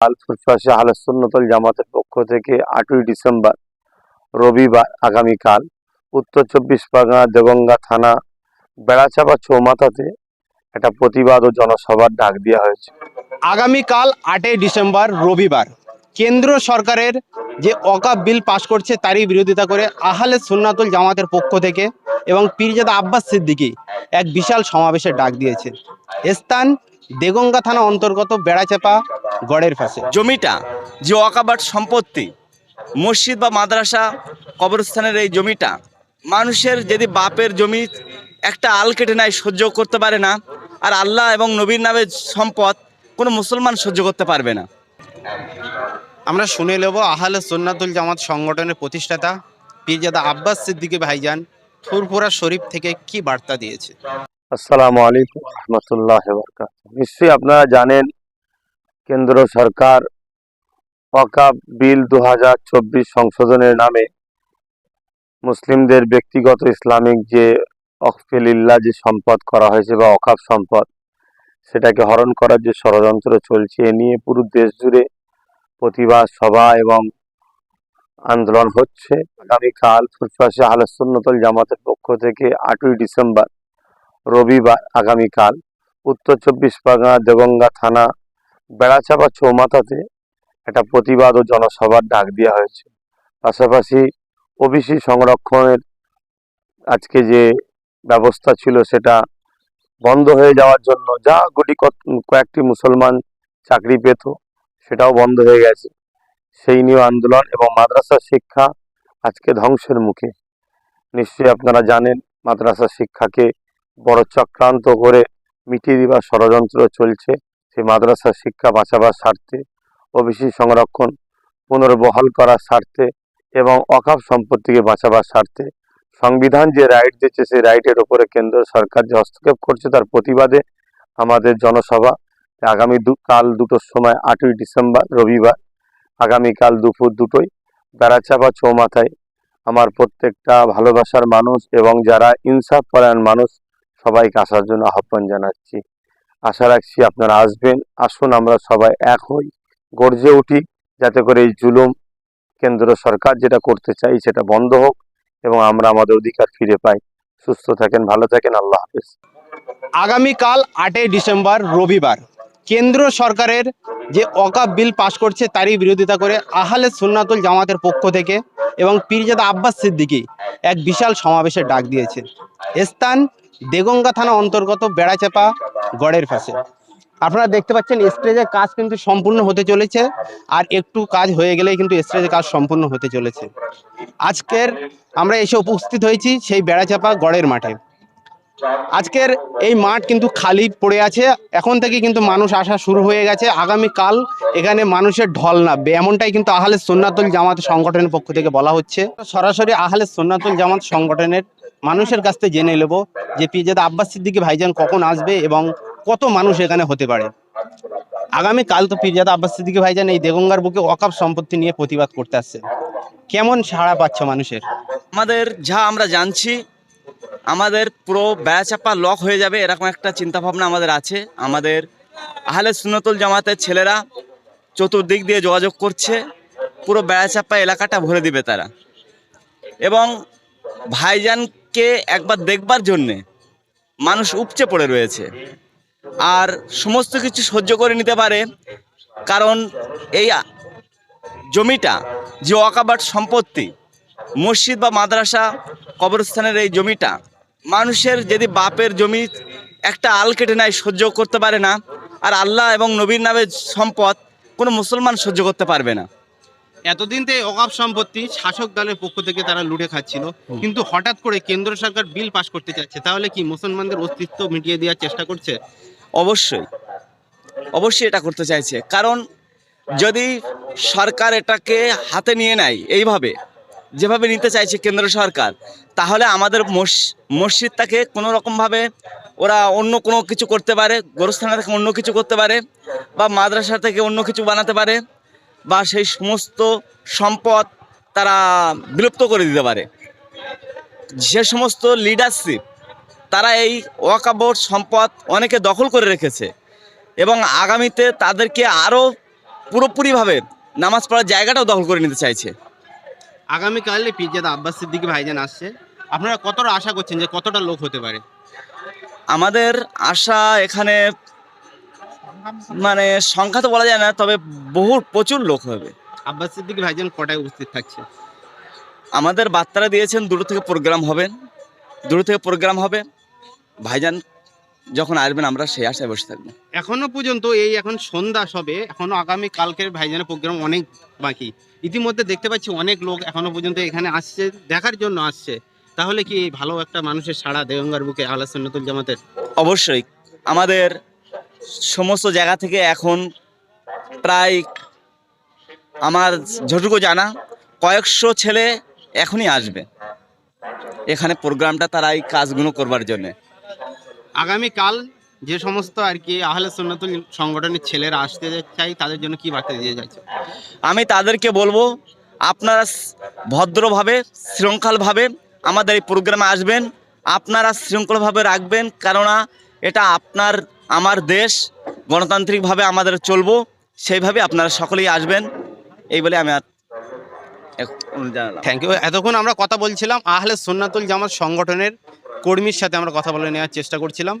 আল আহলসুন্নতল জামাতের পক্ষ থেকে আটই ডিসেম্বর রবিবার আগামীকাল উত্তর চব্বিশ পরগনা দেবঙ্গা থানা বেড়াচাপা চৌমাথাতে একটা প্রতিবাদ ও জনসভার ডাক দেওয়া হয়েছে। আগামীকাল আটই ডিসেম্বর রবিবার কেন্দ্র সরকারের যে অকাপ বিল পাশ করছে তারই বিরোধিতা করে আহলে সুন্নাতুল জামাতের পক্ষ থেকে এবং পীরজাদা আব্বাস সিদ্দিকী এক বিশাল সমাবেশের ডাক দিয়েছে। স্থান দেগঙ্গা থানা অন্তর্গত বেড়াচাপা গড়ের পাশে জমিটা যে অকাবাট সম্পত্তি মসজিদ বা মাদ্রাসা কবরস্থানের এই জমিটা মানুষের যদি বাপের জমি একটা আল কেটে নেয় সহ্য করতে পারে না আর আল্লাহ এবং নবীর নামের সম্পদ কোনো মুসলমান সহ্য করতে পারবে না। আমরা শুনে নেব আহলে সুন্নাতুল জামাত সংগঠনের প্রতিষ্ঠাতা পীরজাদা আব্বাস সিদ্দিকী ভাইজান ফুরফুরা শরীফ থেকে কি বার্তা দিয়েছে। আসসালামু আলাইকুম রহমতুল্লাহ নিশ্চয়ই আপনারা জানেন কেন্দ্র সরকার ওয়াকাব বিল দু হাজার চব্বিশ সংশোধনের নামে মুসলিমদের ব্যক্তিগত ইসলামিক যে অকফিলিল্লাহ যে সম্পদ করা হয়েছে বা অকাব সম্পদ, সেটাকে হরণ করার যে ষড়যন্ত্র চলছে, এ নিয়ে পুরো দেশ জুড়ে প্রতিবাদ, সভা এবং আন্দোলন হচ্ছে। আগামীকাল ফুরফাসে আহলসুন্নতল জামাতের পক্ষ থেকে আটই ডিসেম্বর রবিবার আগামীকাল উত্তর চব্বিশ পরগনা দেবঙ্গা থানা বেড়াচাপা চৌমাথাতে একটা প্রতিবাদ ও জনসভার ডাক দেওয়া হয়েছে। পাশাপাশি ওবিসি সংরক্ষণের আজকে যে ব্যবস্থা ছিল সেটা বন্ধ হয়ে যাওয়ার জন্য যা গুটি কয়েকটি মুসলমান চাকরি পেত সেটাও বন্ধ হয়ে গেছে। সেই নিয়ে আন্দোলন এবং মাদ্রাসা শিক্ষা আজকে ধ্বংসের মুখে। নিশ্চয়ই আপনারা জানেন, মাদ্রাসা শিক্ষাকে বড় চক্রান্ত করে মিটিয়ে দেওয়ার ষড়যন্ত্র চলছে। সেই মাদ্রাসা শিক্ষা বাঁচাবার স্বার্থে ওবিসি সংরক্ষণ, পুনর্বহাল করার স্বার্থে এবং অকাপ সম্পত্তিকে বাঁচাবার স্বার্থে সংবিধান যে রাইট দিচ্ছে সেই রাইটের ওপরে কেন্দ্র সরকার যে হস্তক্ষেপ করছে তার প্রতিবাদে আমাদের জনসভা। আগামী দু, কাল দুটোর সময় আটই ডিসেম্বর, রবিবার, আগামীকাল দুপুর দুটোই বেড়াচাপা চৌমাথায় আমার প্রত্যেকটা ভালোবাসার মানুষ এবং যারা ইনসাফ পরায়ণ মানুষ সবাইকে আসার জন্য আহ্বান জানাচ্ছি। আশা রাখছি আপনারা আসবেন। আসুন, আমরা সবাই এক হই। গর্জে উঠি, যাতে করে এই জুলুম কেন্দ্র সরকার যেটা করতে চাই সেটা বন্ধ হোক এবং আমরা আমাদের অধিকার ফিরে পাই। সুস্থ থাকেন, ভালো থাকেন, আল্লাহ হাফেজ। আগামীকাল আটই ডিসেম্বর, রবিবার, কেন্দ্র সরকারের যে অকাপ বিল পাশ করছে তারই বিরোধিতা করে আহলে সুন্নাতুল জামাতের পক্ষ থেকে এবং পীরজাদা আব্বাস সিদ্দিকী এক বিশাল সমাবেশের ডাক দিয়েছে। স্থান দেগঙ্গা থানা অন্তর্গত বেড়াচাপা গড়ের পাশে। আপনারা দেখতে পাচ্ছেন স্টেজের কাজ কিন্তু সম্পূর্ণ হতে চলেছে, আর একটু কাজ হয়ে গেলেই কিন্তু স্টেজের কাজ সম্পূর্ণ হতে চলেছে। আজকের আমরা এসে উপস্থিত হয়েছি সেই বেড়াচাপা গড়ের মাঠে। আজকের এই মাঠ কিন্তু খালি পড়ে আছে, এখন থেকে কিন্তু মানুষ আসা শুরু হয়ে গেছে। আগামী কাল এখানে মানুষের ঢল নামবে, এমনটাই কিন্তু আহলে সোন্নাতুল জামাত সংগঠনের পক্ষ থেকে বলা হচ্ছে। সরাসরি আহলে সোন্নাতুল জামাত সংগঠনের মানুষের কাছ থেকে জেনে নেব যে পিজাদা আব্বাস সিদ্দিকী ভাইজান কখন আসবে এবং কত মানুষ এখানে হতে পারে। আগামী কাল তো পিরজাদা আব্বাস সিদ্দিকী ভাইজান এই দেগঙ্গার বুকে অকাপ সম্পত্তি নিয়ে প্রতিবাদ করতে আসছে কেমন সাড়া পাচ্ছে মানুষের? আমাদের যা আমরা জানছি, আমাদের পুরো বেড়াচাপা লক হয়ে যাবে, এরকম একটা চিন্তাভাবনা আমাদের আছে। আমাদের আহলে সুন্নতুল জামাতের ছেলেরা চতুর্দিক দিয়ে যোগাযোগ করছে, পুরো বেড়াচাপা এলাকাটা ভরে দিবে তারা। এবং ভাইজানকে একবার দেখবার জন্যে মানুষ উপচে পড়ে রয়েছে। আর সমস্ত কিছু সহ্য করে নিতে পারে, কারণ এই জমিটা যে অকাবাট সম্পত্তি, মসজিদ বা মাদ্রাসা কবরস্থানের এই জমিটা, মানুষের যদি বাপের জমি একটা আল কেটে নেয়, সহ্য করতে পারে না, আর আল্লাহ এবং নবীর নামের সম্পদ কোনো মুসলমান সহ্য করতে পারবে না। এতদিন তো অকাপ সম্পত্তি শাসক দলের পক্ষ থেকে তারা লুটে খাচ্ছিল। কিন্তু হঠাৎ করে কেন্দ্র সরকার বিল পাশ করতে চাচ্ছে তাহলে কি মুসলমানদের অস্তিত্ব মিটিয়ে দেওয়ার চেষ্টা করছে? অবশ্যই। অবশ্যই এটা করতে চাইছে। কারণ যদি সরকার এটাকে হাতে নিয়ে নেয় এইভাবে যেভাবে নিতে চাইছে কেন্দ্র সরকার তাহলে আমাদের মস- মসজিদটাকে কোনো রকমভাবে ওরা অন্য কোনো কিছু করতে পারে গোরস্থানা থেকে অন্য কিছু করতে পারে বা মাদ্রাসা থেকে অন্য কিছু বানাতে পারে। বা সেই সমস্ত সম্পদ তারা বিলুপ্ত করে দিতে পারে। যে সমস্ত লিডারশিপ তারা এই ওয়াকাবোর সম্পদ অনেকে দখল করে রেখেছে এবং আগামীতে তাদেরকে আরও পুরোপুরিভাবে নামাজ পড়ার জায়গাটাও দখল করে নিতে চাইছে। আগামীকালে পীরজাদা আব্বাস সিদ্দিকী ভাইজান আসছে। আপনারা কতটা আশা করছেন যে কতটা লোক হতে পারে? আমাদের আশা এখানে মানে সংখ্যা তো বলা যায় না তবে বহু প্রচুর লোক হবে। আব্বাস সিদ্দিক ভাইজান কটায় উপস্থিত থাকছে? আমাদের বার্তারা দিয়েছেন দুটো থেকে প্রোগ্রাম হবে। দুটো থেকে প্রোগ্রাম হবে। ভাইজান যখন আসবেন আমরা সেই আশায় বসে থাকব। এখনও পর্যন্ত এই এখন সন্ধ্যা সবে এখনও আগামী কালকের ভাইজানের প্রোগ্রাম অনেক বাকি। ইতিমধ্যে দেখতে পাচ্ছি অনেক লোক এখনও পর্যন্ত এখানে আসছে দেখার জন্য আসছে। তাহলে কি ভালো একটা মানুষের সাড়া দেগঙ্গার বুকে আহলা সুন্নতুল জামাতের? অবশ্যই। আমাদের সমস্ত জায়গা থেকে এখন প্রায় আমার যতটুকু জানা কয়েকশো ছেলে এখনই আসবে। এখানে প্রোগ্রামটা তারা এই কাজগুলো করবার জন্যে। আগামীকাল যে সমস্ত আর কি আহলে সুন্নতুল সংগঠনের ছেলেরা আসতে চাই তাদের জন্য কি বার্তা দিয়ে যাচ্ছে? আমি তাদেরকে বলব আপনারা ভদ্রভাবে শৃঙ্খলভাবে আমাদের এই প্রোগ্রামে আসবেন আপনারা শৃঙ্খলভাবে রাখবেন কেননা এটা আপনার আমার দেশ গণতান্ত্রিকভাবে আমাদের চলবো, সেইভাবে আপনারা সকলেই আসবেন। এই বলে আমি আর থ্যাংক ইউ এতক্ষণ আমরা কথা বলছিলাম আহলে সুন্নাতুল জামাত সংগঠনের কর্মীর সাথে আমরা কথা বলে নেওয়ার চেষ্টা করছিলাম।